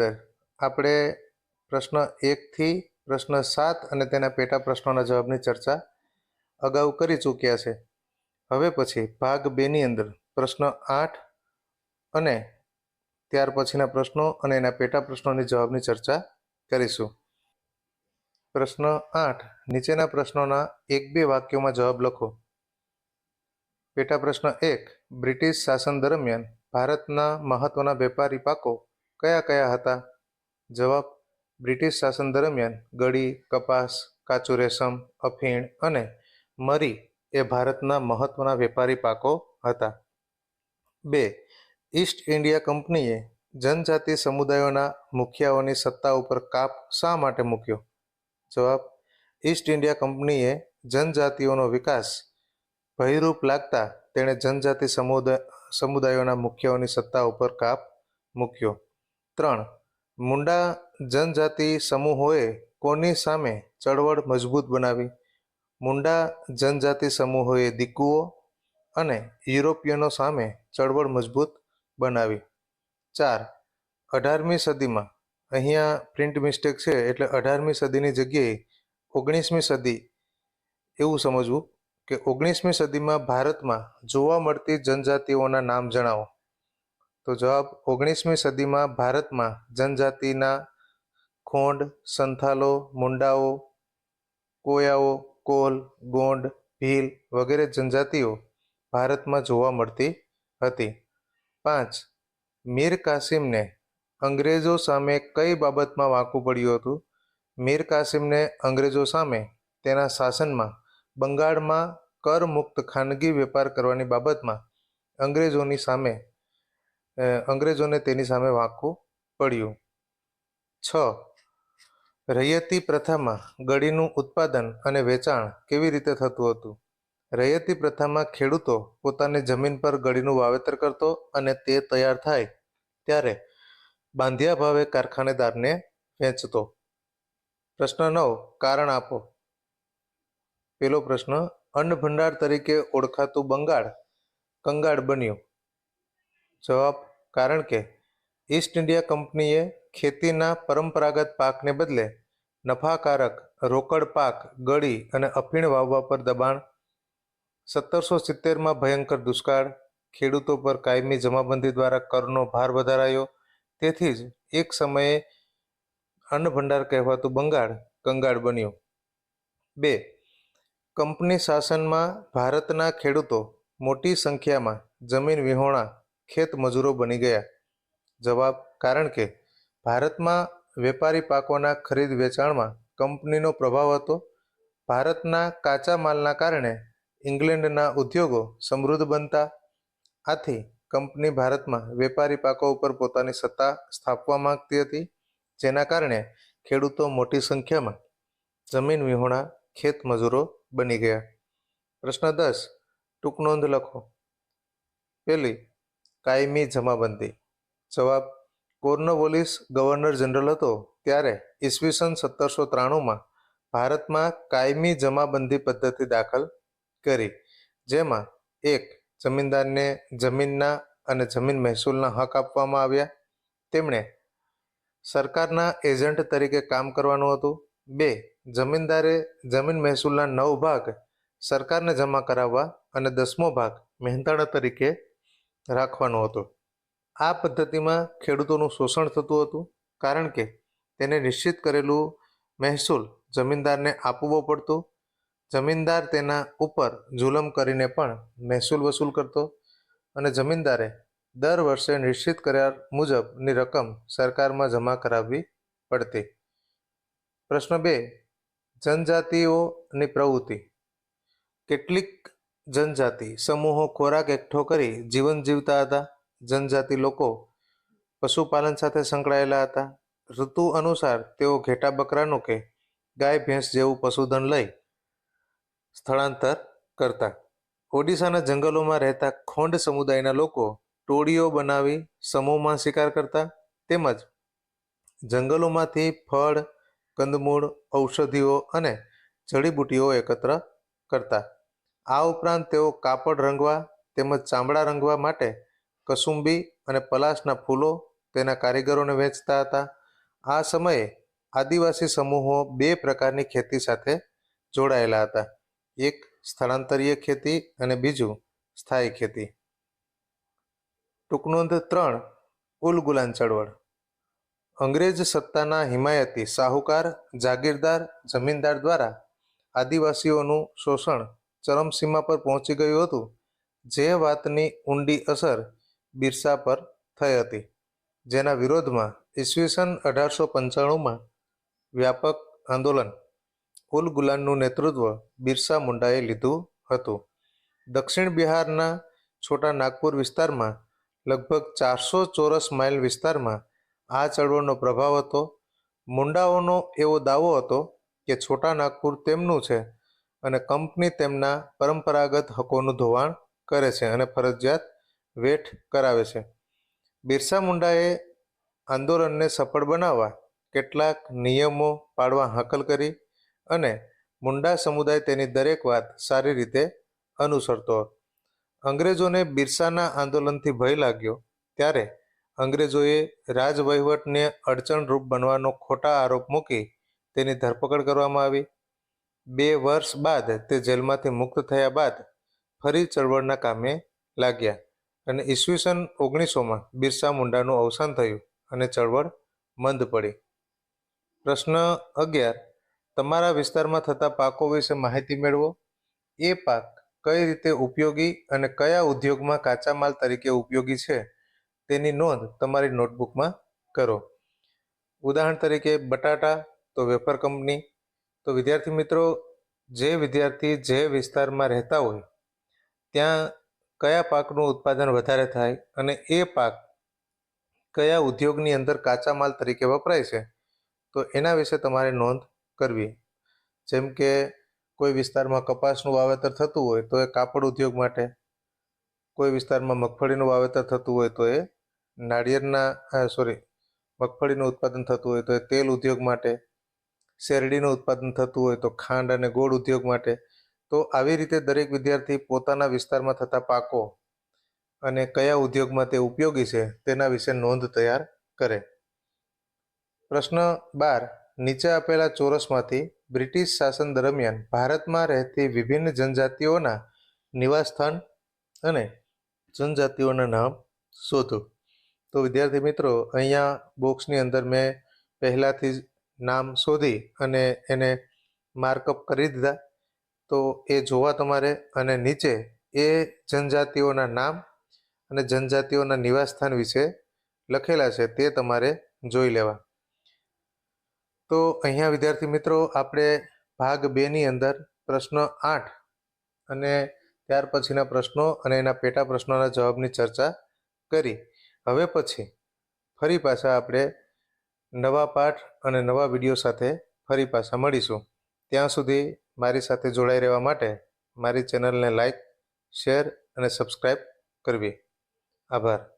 આપણે પ્રશ્ન એકથી પ્રશ્ન સાત અને તેના પેટા પ્રશ્નોના જવાબની ચર્ચા અગાઉ કરી ચૂક્યા છે. હવે પછી ભાગ બેની અંદર પ્રશ્ન આઠ અને ત્યાર પછીના પ્રશ્નો અને એના પેટા પ્રશ્નોની જવાબની ચર્ચા કરીશું. પ્રશ્ન આઠ, નીચેના પ્રશ્નોના એક બે વાક્યોમાં જવાબ લખો. પેટા પ્રશ્ન એક, બ્રિટિશ શાસન દરમિયાન ભારતના મહત્વના વેપારી પાકો કયા કયા હતા? જવાબ, બ્રિટિશ શાસન દરમિયાન ગળી, કપાસ, કાચું રેશમ, અફીણ અને મરી એ ભારતના મહત્વના વેપારી પાકો હતા. બે, ઈસ્ટ ઇન્ડિયા કંપનીએ જનજાતિ સમુદાયોના મુખિયાઓની સત્તા ઉપર કાપ શા માટે મૂક્યો? જવાબ, ઈસ્ટ ઇન્ડિયા કંપનીએ જનજાતિઓનો વિકાસ ભયરૂપ લાગતા તેણે જનજાતિ સમુદાય સમુદાયોના મુખ્યઓની સત્તા ઉપર કાપ મૂક્યો. ત્રણ. મુંડા જનજાતિ સમૂહોએ કોની સામે ચળવળ મજબૂત બનાવી? મુંડા જનજાતિ સમૂહોએ દીકુઓ અને યુરોપિયનો સામે ચળવળ મજબૂત બનાવી? ચાર. અઢારમી સદીમાં, અહીંયા પ્રિન્ટ મિસ્ટેક છે એટલે અઢારમી સદીની જગ્યાએ ઓગણીસમી સદી. એવું સમજવું કે ઓગણીસમી સદીમાં ભારતમાં જોવા મળતી જનજાતિઓના નામ જણાવો. તો જવાબ ઓગણીસમી સદીમાં ભારતમાં જનજાતિના ખોંડ, સંથાલો, મુંડાઓ, કોયાઓ, કોલ, ગોંડ, ભીલ વગેરે જનજાતિઓ ભારતમાં જોવા મળતી હતી. પાંચ. મીર કાસિમને અંગ્રેજો સામે કઈ બાબતમાં વાંકું પડ્યું હતું? મીર કાસિમને અંગ્રેજો સામે તેના શાસનમાં બંગાળમાં કરમુક્ત ખાનગી વેપાર કરવાની બાબતમાં અંગ્રેજોની સામે અંગ્રેજોને તેની સામે વાંકું પડ્યું. છ. રૈયતી પ્રથામાં ગળીનું ઉત્પાદન અને વેચાણ કેવી રીતે થતું હતું? રૈયતી પ્રથામાં ખેડૂતો પોતાની જમીન પર ગળીનું વાવેતર કરતો અને તે તૈયાર થાય ત્યારે બાંધ્યા ભાવે કારખાનેદારને વેચતો. પ્રશ્ન નવ, કારણ આપો. પેલો પ્રશ્ન, અન્ન ભંડાર તરીકે ઓળખાતું બંગાળ કંગાળ બન્યું? જવાબ કારણ કે ઈસ્ટ ઇન્ડિયા કંપનીએ ખેતીના પરંપરાગત પાકને બદલે નફાકારક રોકડ પાક, ગળી અને અફીણ વાવવા પર દબાણ, સત્તરસો સિત્તેરમાં ભયંકર દુષ્કાળ, ખેડૂતો પર કાયમી જમાબંધી દ્વારા કરનો ભાર વધારાયો. તેથી જ એક સમયે અન્નભંડાર કહેવાતું બંગાળ કંગાળ બન્યું. બે, કંપની શાસનમાં ભારતના ખેડૂતો મોટી સંખ્યામાં જમીન વિહોણા ખેત મજૂરો બની ગયા. જવાબ કારણ કે ભારતમાં વેપારી પાકોના ખરીદ વેચાણમાં કંપનીનો પ્રભાવ હતો. ભારતના કાચા માલના કારણે ઇંગ્લેન્ડના ઉદ્યોગો સમૃદ્ધ બનતા. આથી કંપની ભારતમાં વેપારી પાકો ઉપર પોતાની સત્તા સ્થાપવા માંગતી હતી, જેના કારણે ખેડૂતો મોટી સંખ્યામાં જમીન વિહોણા, ખેત મજૂરો બની ગયા. પ્રશ્ન દસ, ટૂંક નોંધ લખો. પેલી કાયમી જમાબંધી. જવાબ કોર્નવોલિસ ગવર્નર જનરલ હતો ત્યારે ઈસવીસન સત્તરસો ત્રાણુંમાં ભારતમાં કાયમી જમાબંધી પદ્ધતિ દાખલ કરી, જેમાં એક, જમીનદારને જમીનના અને જમીન મહેસૂલના હક આપવામાં આવ્યા. તેમણે સરકારના એજન્ટ તરીકે કામ કરવાનું હતું. બે, જમીનદારે જમીન મહેસૂલના નવ ભાગ સરકારને જમા કરાવવા અને દસમો ભાગ મહેનતાણા તરીકે રાખવાનો હતો. આ પદ્ધતિમાં ખેડૂતોનું શોષણ થતું હતું કારણ કે તેને નિશ્ચિત કરેલું મહેસૂલ જમીનદારને આપવો પડતો. જમીનદાર તેના ઉપર જુલમ કરીને પણ મહેસૂલ વસૂલ કરતો અને જમીનદારે દર વર્ષે નિશ્ચિત કર્યા મુજબની રકમ સરકારમાં જમા કરાવવી પડતી. પ્રશ્ન બે, જનજાતિઓની પ્રવૃત્તિ. કેટલીક જનજાતિ સમૂહો ખોરાક એકઠો કરી જીવન જીવતા હતા. જનજાતિ લોકો પશુપાલન સાથે સંકળાયેલા હતા. ઋતુ અનુસાર તેઓ ઘેટા બકરાનું કે ગાય, ભેંસ જેવું પશુધન લઈ સ્થળાંતર કરતા. ઓડિશાના જંગલોમાં રહેતા ખોંડ સમુદાયના લોકો ટોળીઓ બનાવી સમૂહમાં શિકાર કરતા તેમજ જંગલોમાંથી ફળ, કંદમૂળ, ઔષધિઓ અને જડીબુટ્ટીઓ એકત્ર કરતા. આ ઉપરાંત તેઓ કાપડ રંગવા તેમજ ચામડા રંગવા માટે કસુંબી અને પલાશના ફૂલો તેના કારીગરોને વેચતા હતા. આ સમયે આદિવાસી સમૂહો બે પ્રકારની ખેતી સાથે જોડાયેલા હતા. એક સ્થળાંતરીય ખેતી અને બીજું સ્થાયી ખેતી. ટૂંકનોંધ ત્રણ ઉલ ગુલાન ચળવળ. અંગ્રેજ સત્તાના હિમાયતી સાહુકાર, જાગીરદાર, જમીનદાર દ્વારા આદિવાસીઓનું શોષણ ચરમસીમા પર પહોંચી ગયું હતું, જે વાતની ઊંડી અસર બિરસા પર થઈ હતી, જેના વિરોધમાં ઈસવીસન અઢારસો પંચાણુંમાં વ્યાપક આંદોલન ઉલ ગુલાનનું નેતૃત્વ બિરસા મુંડાએ લીધું હતું. દક્ષિણ બિહારના છોટા નાગપુર વિસ્તારમાં લગભગ ચારસો ચોરસ માઇલ વિસ્તારમાં આ ચળવળનો પ્રભાવ હતો. મુંડાઓનો એવો દાવો હતો કે છોટા નાગપુર તેમનું છે અને કંપની તેમના પરંપરાગત હકોનું ધોવાણ કરે છે અને ફરજિયાત વેઠ કરાવે છે. બિરસા મુંડાએ આંદોલનને સફળ બનાવવા કેટલાક નિયમો પાડવા હાકલ કરી અને મુંડા સમુદાય તેની દરેક વાત સારી રીતે અનુસરતો. અંગ્રેજોને બિરસાના આંદોલનથી ભય લાગ્યો ત્યારે અંગ્રેજોએ રાજવહીવટને અડચણરૂપ બનવાનો ખોટા આરોપ મૂકી તેની ધરપકડ કરવામાં આવી. બે વર્ષ બાદ તે જેલમાંથી મુક્ત થયા બાદ ફરી ચળવળના કામે લાગ્યા અને ઈસવીસન ઓગણીસોમાં બિરસા મુંડાનું અવસાન થયું અને ચળવળ મંદ પડી. પ્રશ્ન અગિયાર, તમારા વિસ્તારમાં થતા પાકો વિશે માહિતી મેળવો. એ પાક કઈ રીતે ઉપયોગી અને કયા ઉદ્યોગમાં કાચા માલ તરીકે ઉપયોગી છે તેની નોંધ તમારી નોટબુકમાં કરો. ઉદાહરણ તરીકે, બટાટા તો વેફર કંપની તો વિદ્યાર્થી મિત્રો, જે વિદ્યાર્થી જે વિસ્તારમાં રહેતા હોય, ત્યાં કયા પાકનું ઉત્પાદન વધારે થાય અને એ પાક કયા ઉદ્યોગની અંદર કાચા માલ તરીકે વપરાય છે, તો એના વિશે તમારે નોંધ કરવી. જેમ કે કોઈ વિસ્તારમાં કપાસનું વાવેતર થતું હોય, તો એ કાપડ ઉદ્યોગ માટે. કોઈ વિસ્તારમાં મગફળીનું વાવેતર થતું હોય, તો એ નાળિયેરના સોરી મગફળીનું ઉત્પાદન થતું હોય, તો એ તેલ ઉદ્યોગ માટે. શેરડીનું ઉત્પાદન થતું હોય તો ખાંડ અને ગોળ ઉદ્યોગ માટે. તો આવી રીતે દરેક વિદ્યાર્થી પોતાના વિસ્તારમાં થતા પાકો અને કયા ઉદ્યોગમાં તે ઉપયોગી છે તેના વિશે નોંધ તૈયાર કરે. પ્રશ્ન બાર. નીચે આપેલા ચોરસમાંથી બ્રિટિશ શાસન દરમિયાન ભારતમાં રહેતી વિભિન્ન જનજાતિઓના નિવાસસ્થાન અને જનજાતિઓના નામ શોધો. તો વિદ્યાર્થી મિત્રો, અહીંયા બોક્સની અંદર મેં પહેલાંથી જ નામ શોધી અને એને માર્કઅપ કરી દીધા. તો એ જોવા તમારે અને નીચે એ જનજાતિઓના નામ અને જનજાતિઓના નિવાસસ્થાન વિશે લખેલા છે તે તમારે જોઈ લેવા. તો અહીંયા વિદ્યાર્થી મિત્રો આપણે ભાગ બેની અંદર પ્રશ્ન આઠ અને ત્યાર પછીના પ્રશ્નો અને એના પેટા પ્રશ્નોના જવાબની ચર્ચા કરી. હવે પછી ફરી પાછા આપણે નવા પાઠ અને નવા વીડિયો સાથે ફરી પાછા મળીશું. ત્યાં સુધી મારી સાથે જોડાઈ રહેવા માટે મારી ચેનલને લાઈક, શેર અને સબસ્ક્રાઈબ કરવી. આભાર.